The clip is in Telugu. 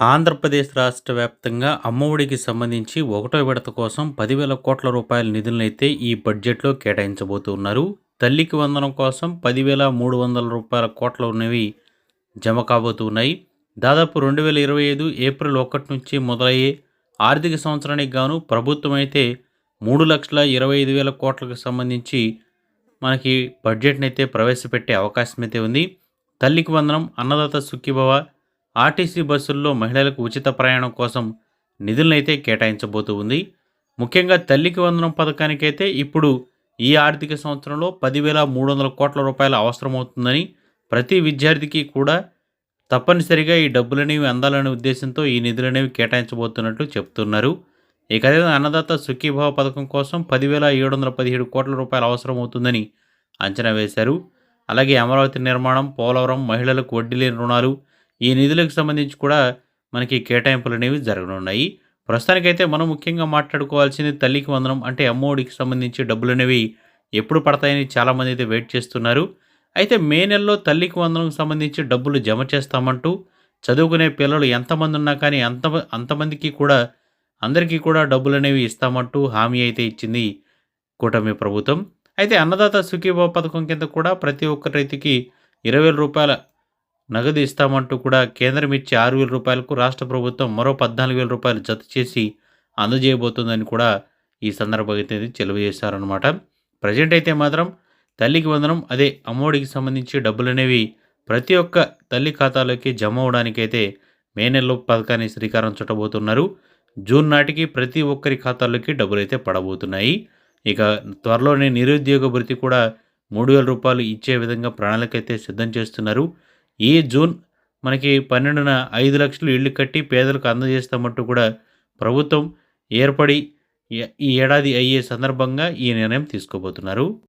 ఆంధ్రప్రదేశ్ రాష్ట్ర వ్యాప్తంగా అమ్మఒడికి సంబంధించి ఒకటో విడత కోసం పదివేల కోట్ల రూపాయల నిధులనైతే ఈ బడ్జెట్లో కేటాయించబోతున్నారు. తల్లికి వందనం కోసం పదివేల మూడు వందల రూపాయల కోట్లు ఉన్నవి జమ కాబోతున్నాయి. దాదాపు రెండు వేల ఇరవై ఐదు ఏప్రిల్ ఒకటి నుంచి మొదలయ్యే ఆర్థిక సంవత్సరానికి గాను ప్రభుత్వం అయితే మూడు లక్షల ఇరవై ఐదు వేల కోట్లకు సంబంధించి మనకి బడ్జెట్ని అయితే ప్రవేశపెట్టే అవకాశం అయితే ఉంది. తల్లికి వందనం అన్నదాత సుఖీభవ ఆర్టీసీ బస్సుల్లో మహిళలకు ఉచిత ప్రయాణం కోసం నిధులనైతే కేటాయించబోతూ ఉంది. ముఖ్యంగా తల్లికి వందనం పథకానికైతే ఇప్పుడు ఈ ఆర్థిక సంవత్సరంలో పదివేల మూడు వందల కోట్ల రూపాయలు అవసరమవుతుందని ప్రతి విద్యార్థికి కూడా తప్పనిసరిగా ఈ డబ్బులనేవి అందాలనే ఉద్దేశంతో ఈ నిధులనేవి కేటాయించబోతున్నట్లు చెప్తున్నారు. ఇక అన్నదాత సుఖీభావ పథకం కోసం పదివేల ఏడు వందల పదిహేడు కోట్ల రూపాయలు అవసరమవుతుందని అంచనా వేశారు. అలాగే అమరావతి నిర్మాణం పోలవరం మహిళలకు వడ్డీ లేని రుణాలు ఈ నిధులకు సంబంధించి కూడా మనకి కేటాయింపులు అనేవి జరగనున్నాయి. ప్రస్తుతానికైతే మనం ముఖ్యంగా మాట్లాడుకోవాల్సింది తల్లికి వందనం అంటే అమ్మఒడికి సంబంధించి డబ్బులు అనేవి ఎప్పుడు పడతాయని చాలామంది అయితే వెయిట్ చేస్తున్నారు. అయితే మే నెలలో తల్లికి వందనం సంబంధించి డబ్బులు జమ చేస్తామంటూ చదువుకునే పిల్లలు ఎంతమంది ఉన్నా కానీ అంత అంతమందికి కూడా అందరికీ కూడా డబ్బులు అనేవి ఇస్తామంటూ హామీ అయితే ఇచ్చింది కూటమి ప్రభుత్వం. అయితే అన్నదాత సుఖీభావ పథకం కింద కూడా ప్రతి ఒక్క రైతుకి ఇరవై వేల రూపాయల నగదు ఇస్తామంటూ కూడా కేంద్రం ఇచ్చే ఆరు వేల రూపాయలకు రాష్ట్ర ప్రభుత్వం మరో పద్నాలుగు వేల రూపాయలు జత చేసి అందజేయబోతుందని కూడా ఈ సందర్భంగా అయితే తెలియజేశారనమాట ప్రజెంట్ అయితే మాత్రం తల్లికి వందనం అదే అమ్మఒడికి సంబంధించి డబ్బులు అనేవి ప్రతి ఒక్క తల్లి ఖాతాలోకి జమ అవడానికైతే మే నెలలో పథకాన్ని శ్రీకారం చుట్టబోతున్నారు. జూన్ నాటికి ప్రతి ఒక్కరి ఖాతాల్లోకి డబ్బులు అయితే పడబోతున్నాయి. ఇక త్వరలోనే నిరుద్యోగ భృతి కూడా మూడు వేల రూపాయలు ఇచ్చే విధంగా ప్రణాళిక అయితే సిద్ధం చేస్తున్నారు. ఈ జూన్ మనకి పన్నెండున ఐదు లక్షలు ఇళ్ళు కట్టి పేదలకు అందజేస్తామంటూ కూడా ప్రభుత్వం ఏర్పడి ఈ ఏడాది అయ్యే సందర్భంగా ఈ నిర్ణయం తీసుకోబోతున్నారు.